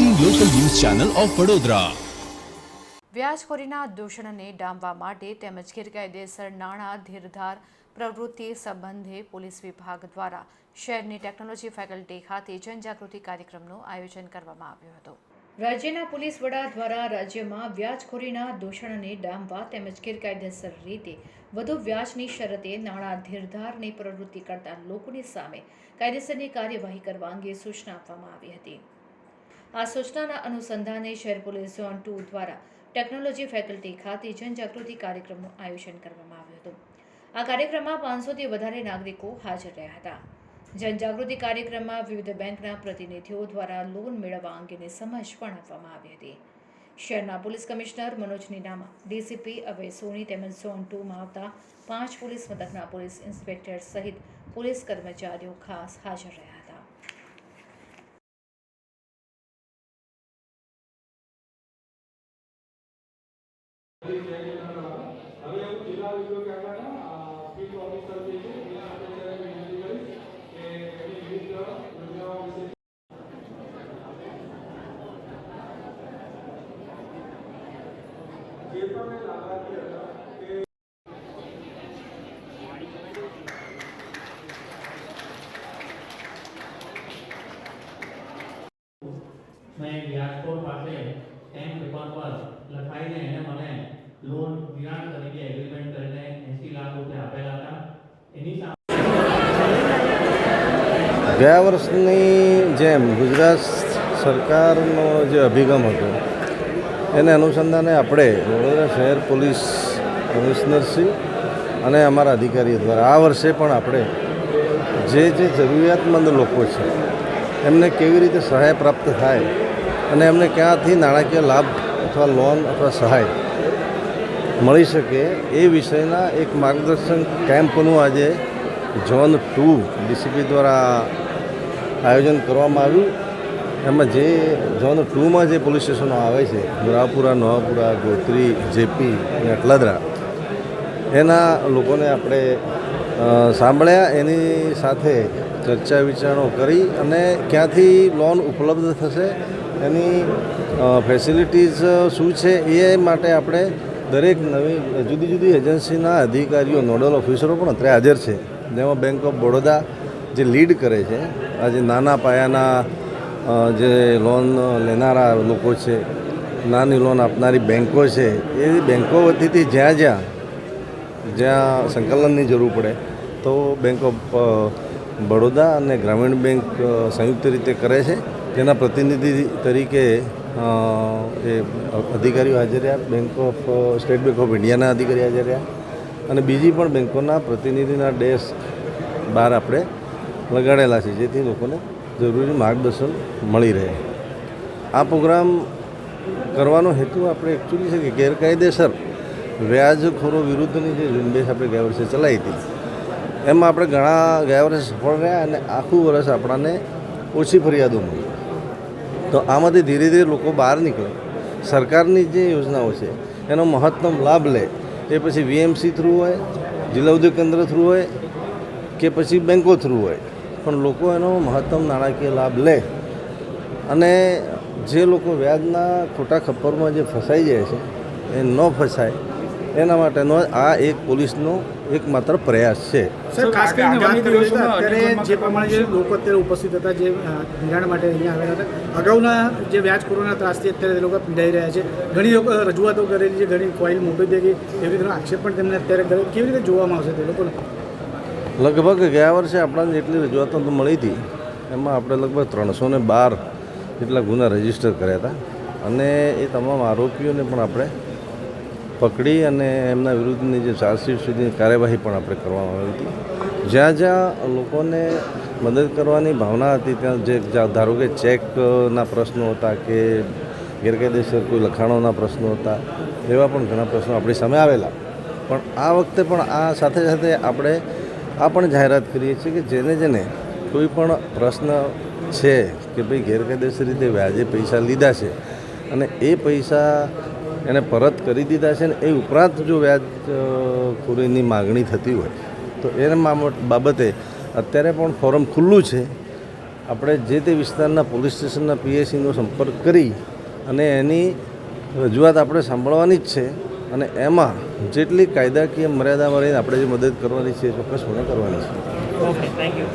Channel of Vadodara વ્યાજખોરીના દૂષણને ડામવા માટે તેમજ ગેરકાયદેસર નાણાં ધીરધાર પ્રવૃત્તિ સંબંધે પોલીસ વિભાગ દ્વારા શહેરની ટેકનોલોજી ફેકલ્ટી ખાતે જનજાગૃતિ કાર્યક્રમનું આયોજન કરવામાં આવ્યું હતું. રાજ્યના પોલીસ વડા દ્વારા રાજ્યમાં વ્યાજખોરીના દૂષણને ડામવા તેમજ ગેરકાયદેસર રીતે વધુ વ્યાજની શરતે નાણાં ધીરધારની પ્રવૃત્તિ કરતા લોકોની સામે કાયદેસરની કાર્યવાહી કરવા અંગે સૂચના આપવામાં આવી હતી. આ સૂચનાના અનુસંધાને શહેર પોલીસ ઝોન ટુ દ્વારા ટેકનોલોજી ફેકલ્ટી ખાતે જનજાગૃતિ કાર્યક્રમનું આયોજન કરવામાં આવ્યું હતું. આ કાર્યક્રમમાં પાંચસોથી વધારે નાગરિકો હાજર રહ્યા હતા. જનજાગૃતિ કાર્યક્રમમાં વિવિધ બેંકના પ્રતિનિધિઓ દ્વારા લોન મેળવવા અંગેની સમજ પણ આપવામાં આવી હતી. શહેરના police commissioner Manoj Ninama DCP Abhay Soni તેમજ ઝોન ટુમાં આવતા પાંચ પોલીસ મથકના પોલીસ ઇન્સ્પેક્ટર સહિત પોલીસ કર્મચારીઓ ખાસ હાજર રહ્યા એની વિવિધ યોજનાઓ વિશે જે પણ એ લાભાર્થી હતા કે મેં વ્યાજખોર પાસે ટેન પેપર પર લખાઈને એને મને લોન ધિરાણ તરીકે એગ્રીમેન્ટ કરીને એંસી લાખ રૂપિયા આપેલા હતા. એની સામે ગયા વર્ષની જેમ ગુજરાત સરકારનો જે અભિગમ હતો, એને અનુસંધાને આપણે વડોદરા શહેર પોલીસ કમિશનરશ્રી અને અમારા અધિકારીઓ દ્વારા આ વર્ષે પણ આપણે જે જે જરૂરિયાતમંદ લોકો છે, એમને કેવી રીતે સહાય પ્રાપ્ત થાય અને એમને ક્યાંથી નાણાકીય લાભ અથવા લોન અથવા સહાય મળી શકે એ વિષયના એક માર્ગદર્શન કેમ્પનું આજે ઝોન ટુ ડીસીપી દ્વારા આયોજન કરવામાં આવ્યું. એમાં જે ઝોન ટુમાં જે પોલીસ સ્ટેશનો આવે છે દુરાપુરા નવાપુરા, ગોત્રી, જેપી અને અટલાદરા, એના લોકોને આપણે સાંભળ્યા, એની સાથે ચર્ચા વિચારણો કરી અને ક્યાંથી લોન ઉપલબ્ધ થશે, એની ફેસિલિટીઝ શું છે એ માટે આપણે દરેક નવી, જુદી જુદી એજન્સીના અધિકારીઓ, નોડલ ઓફિસરો પણ અત્યારે હાજર છે. જેમાં બેંક ઓફ બરોડા જે લીડ કરે છે આજે નાના પાયાના જે લોન લેનારા લોકો છે, નાની લોન આપનારી બેંકો છે, એ બેંકો વતીથી જ્યાં જ્યાં જ્યાં સંકલનની જરૂર પડે, તો બેંક ઓફ બરોડા અને ગ્રામીણ બેંક સંયુક્ત રીતે કરે છે. તેના પ્રતિનિધિ તરીકે એ અધિકારીઓ હાજર રહ્યા bank of State Bank of ઇન્ડિયાના અધિકારી હાજર રહ્યા અને બીજી પણ બેંકોના પ્રતિનિધિના ડેસ્ક બહાર આપણે લગાડેલા છે, જેથી લોકોને જરૂરી માર્ગદર્શન મળી રહે. આ પ્રોગ્રામ કરવાનો હેતુ આપણે એકચ્યુઅલી છે કે ગેરકાયદેસર વ્યાજખોરો વિરુદ્ધની જે ઝુંબેશ આપણે ગયા વર્ષે ચલાવી હતી, એમાં આપણે ઘણા ગયા વર્ષે સફળ રહ્યા અને આખું વર્ષ આપણને ઓછી ફરિયાદો મળી. તો આમાંથી ધીરે ધીરે લોકો બહાર નીકળે. સરકારની જે યોજનાઓ છે, એનો મહત્તમ લાભ લે એ પછી વીએમસી થ્રુ હોય, જિલ્લા ઉદ્યોગ કેન્દ્ર થ્રુ હોય કે પછી બેંકો થ્રુ હોય. પણ લોકો એનો મહત્તમ નાણાકીય લાભ લે. અને જે લોકો વ્યાજના ખોટા ખપ્પરમાં જે ફસાઈ જાય છે, એ ન ફસાય. એના માટેનો આ એક પોલીસનો એકમાત્ર પ્રયાસ છે. સર ખાસ કરીને વાત કરીએ તો અત્યારે જે પ્રમાણે જે લોકો અત્યારે ઉપસ્થિત હતા જે ધિરાણ માટે અહીંયા આવેલા હતા અગાઉના જે વ્યાજખોરોના ત્રાસથી અત્યારે તે લોકો પીડાઈ રહ્યા છે. ઘણી લોકો રજૂઆતો કરેલી છે ઘણી કોઈલ મોટી થઈ ગઈ. એવી રીતનો આક્ષેપ પણ તેમને અત્યારે કરે કેવી રીતે જોવામાં આવશે તે લોકોને? લગભગ ગયા વર્ષે આપણને જેટલી રજૂઆતો તો મળી હતી એમાં આપણે લગભગ ત્રણસો ને બાર જેટલા ગુના રજિસ્ટર કર્યા હતા. અને એ તમામ આરોપીઓને પણ આપણે પકડી અને એમના વિરુદ્ધની જે ચાર્જશીટ સુધીની કાર્યવાહી પણ આપણે કરવામાં આવી હતી. જ્યાં જ્યાં લોકોને મદદ કરવાની ભાવના હતી, ત્યાં જે ધારો કે ચેકના પ્રશ્નો હતા કે ગેરકાયદેસર કોઈ લખાણોના પ્રશ્નો હતા, એવા પણ ઘણા પ્રશ્નો આપણી સામે આવેલા. પણ આ વખતે પણ આ સાથે સાથે આપણે આ પણ જાહેરાત કરીએ છીએ કે જેને જેને કોઈ પણ પ્રશ્ન છે કે ભાઈ ગેરકાયદેસર રીતે વ્યાજે પૈસા લીધા છે અને એ પૈસા એને પરત કરી દીધા છે ને એ ઉપરાંત જો વ્યાજ ખોરીની માગણી થતી હોય, તો એના બાબતે અત્યારે પણ ફોરમ ખુલ્લું છે. આપણે જે તે વિસ્તારના પોલીસ સ્ટેશનના પીએસસીનો સંપર્ક કરી અને એની રજૂઆત આપણે સાંભળવાની જ છે અને એમાં જેટલી કાયદાકીય મર્યાદામાં રહીને આપણે જે મદદ કરવાની છે એ ચોક્કસપણે કરવાની છે. Okay thank you